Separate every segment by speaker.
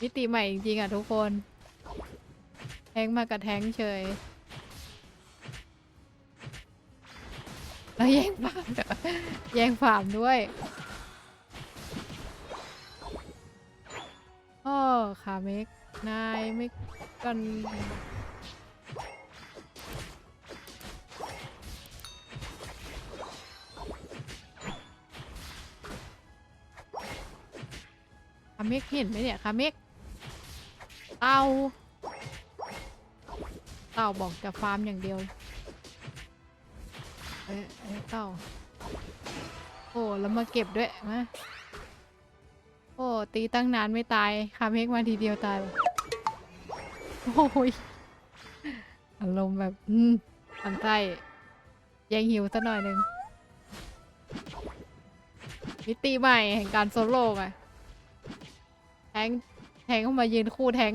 Speaker 1: มิติใหม่จริงๆอะทุกคน แทงมากับแทงเฉยแล้วแย่งฟาร์มแย่งฟาร์มด้วยโอ้ขาเมกนายไม่กันคาเมกเห็นไหมเนี่ยคาเมก เต่าเต่าบอกจะฟาร์มอย่างเดียว เอ้ยเอ้ยเต่า โอ้แล้วมาเก็บด้วยมาโอ้ตีตั้งนานไม่ตายคาเมกมาทีเดียวตายโอ้ยอารมณ์แบบอืมทำใจยังหิวสักหน่อยหนึ่งมิติใหม่แห่งการโซโล่ไงแทง ทงเข้ามายืนคู่แทง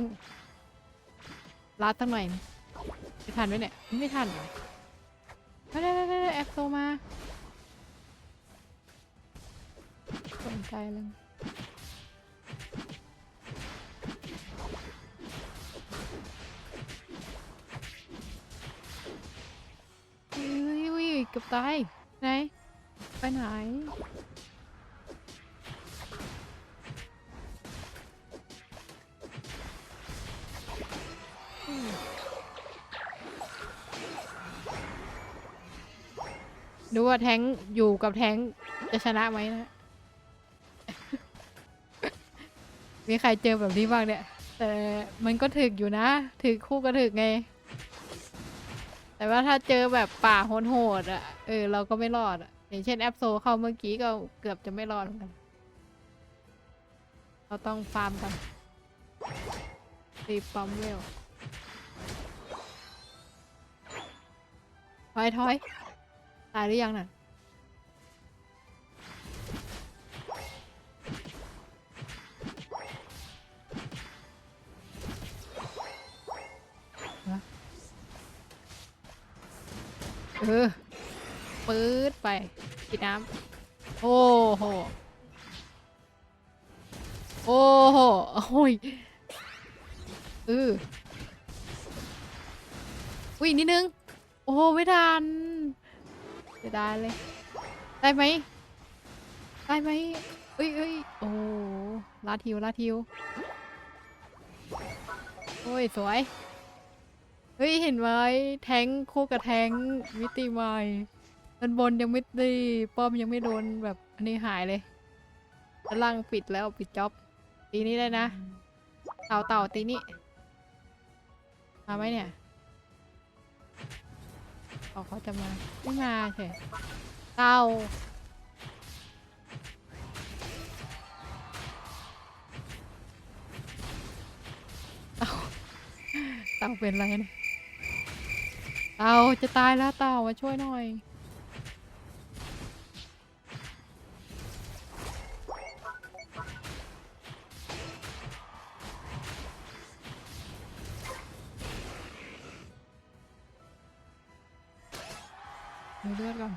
Speaker 1: รัดตั้งหน่อยนะไม่ทันไหมเนี่ย ไม่ทันเหรอไม่ได้ไม่ได้แอปโซมาสนใจเลยอุ้ยอุ้ยเกือบตายไหน ไปไหน ดูว่าแทงอยู่กับแทงจะชนะไหมนะ มีใครเจอแบบนี้บ้างเนี่ย แต่มันก็ถึกอยู่นะ ถึกคู่ก็ถึกไง แต่ว่าถ้าเจอแบบป่าโหดๆอะ เออ เราก็ไม่รอดอะ อย่างเช่นแอปโซเข้าเมื่อกี้ก็เกือบจะไม่รอดเหมือนกัน เราต้องฟาร์มกันตีปั๊มเวล ถอยถอยตายหรือยังน่ะเออปื๊ดไปกินน้ำโอ้โหโอ้โหโอ้ยเอออุ้ยนิดนึง โอ้โหไม่ทันเสียดายเลย ได้ไหมได้ไหมเอ้ยเอ้ยโอ้ลาทิวลาทิว โอ้ย สวย เฮ้ย เห็นไหมแทงคู่กับแทงมิติใหม่ด้านบนยังไม่ได้ป้อมยังไม่โดนแบบอันนี้หายเลยด้านล่างปิดแล้วปิดจ็อบ ตีนี้ได้นะ เต่าเต่าตีนี้ มาไหมเนี่ย ออกเขาจะมา ไม่มาเฉยเต่าเต่าเต่าเป็นไรเนี่ยเต่าจะตายแล้วเต่ามาช่วยหน่อย มีเลือดก่อน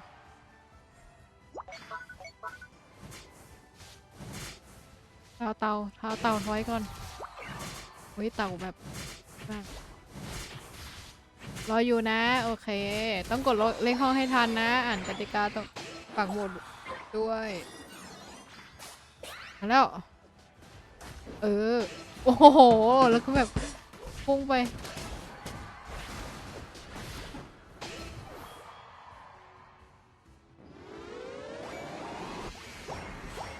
Speaker 1: เท้าเต่าเท้าเต่าถอยก่อนเฮ้ยเต่าแบบมากรออยู่นะ โอเค ต้องกดเลขห้องให้ทันนะ อ่านกติกาต้องปักหมุดด้วยมาแล้ว เออ โอ้โห แล้วก็แบบพุ่งไป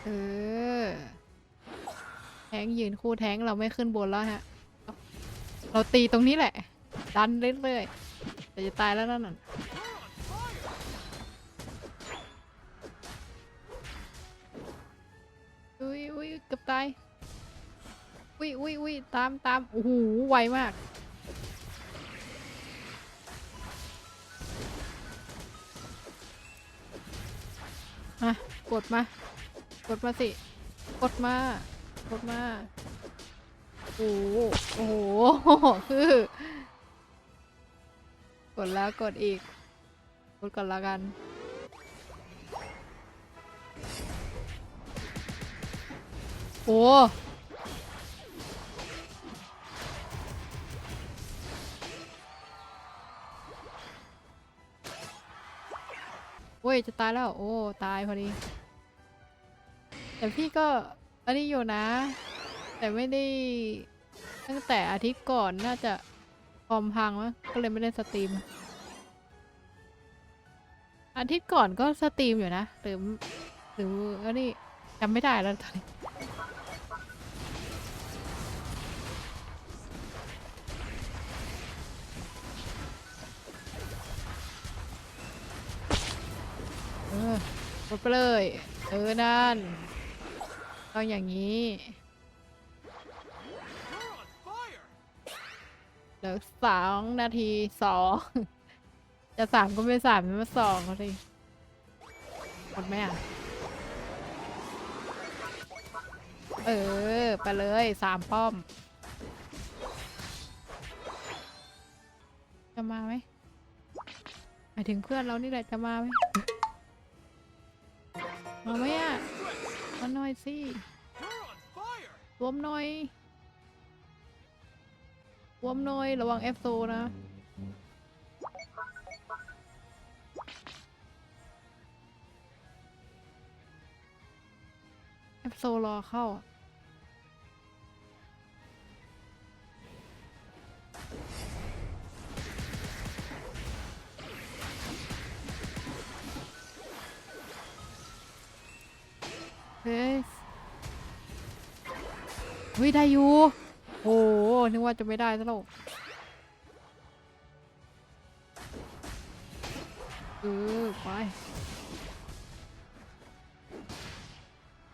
Speaker 1: ออ แทงยืนคู่แทงเราไม่ขึ้นบนแล้วฮะ เราตีตรงนี้แหละ ดันเรื่อยๆแต่จะตายแล้วนั่นน่ะอุ้ยอุ้ยเกือบตาย อุ้ยอุ้ยอุ้ยตามตามโอ้โหไวมากมากดมา กดมาสิ กดมา กดมา โอ้โห โอ้โห คือ กดแล้วกดอีก กดก่อนละกัน โอ้โอ้ย จะตายแล้ว โอ้ ตายพอดี แต่พี่ก็อันนี้อยู่นะ แต่ไม่ได้ตั้งแต่อาทิตย์ก่อนน่าจะคอมพังมั้งก็เลยไม่ได้สตรีม อาทิตย์ก่อนก็สตรีมอยู่นะ หรือหรืออันนี้จำไม่ได้แล้วตอนนี้เออกดไปเลย เออนั่น ต้องอย่างนี้เหลือสองนาทีสองจะสามก็ไม่สามไม่มาสองเขาสิหมดไหมอะ เออ ไปเลยสามป้อม จะมาไหมหมายถึงเพื่อนเรานี่แหละจะมาไหมมาไหมอะ มาหน่อยสิรวมหน่อยรวมหน่อย ระวังเอฟโซนะเอฟโซรอเข้าอะ เฮ้ยได้อยู่โอ้โหนึกว่าจะไม่ได้ซะแล้วเออไป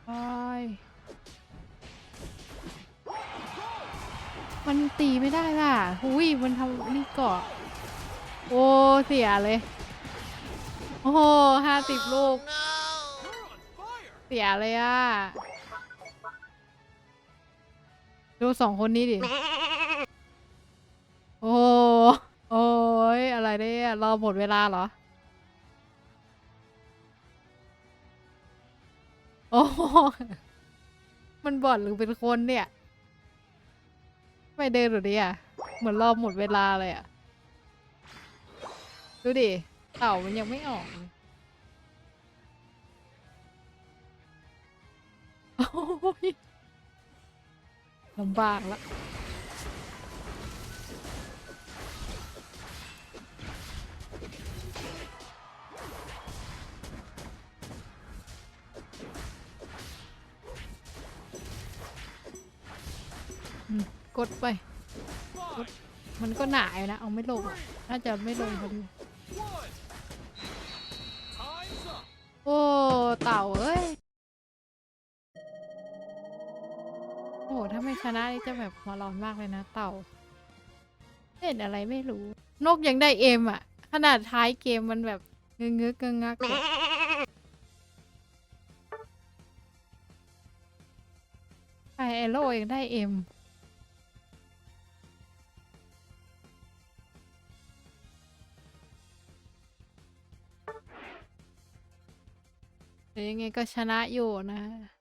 Speaker 1: ไปมันตีไม่ได้ล่ะหุยมันทำนี่เกาะ โอ้ เสียเลย โอ้โหห้าสิบลูก เสียเลยอะ ดูสองคนนี้ดิ โอ้โหโอ้ยอะไรเนี่ยรอหมดเวลาเหรอ โอ้โหมันบอดหรือเป็นคนเนี่ย ไม่เดินหรือดิอะเหมือนรอหมดเวลาเลยอะดูดิ เต่ามันยังไม่ออกโอ้ย ลำบากละกดไปกดมันก็หนาอยนะ เอาไม่ลงน่าจะไม่ลงพอดี โอ้ เต่าเอ้ย ถ้าไม่ชนะนี่จะแบบหัวร้อนมากเลยนะ เต่าเห็นอะไรไม่รู้ นกยังได้เอ็มอะ ขนาดท้ายเกมมันแบบเงื้อเงื้องักๆอะไอเอโร่ยังได้เอ็มแต่ยังไงก็ชนะอยู่นะ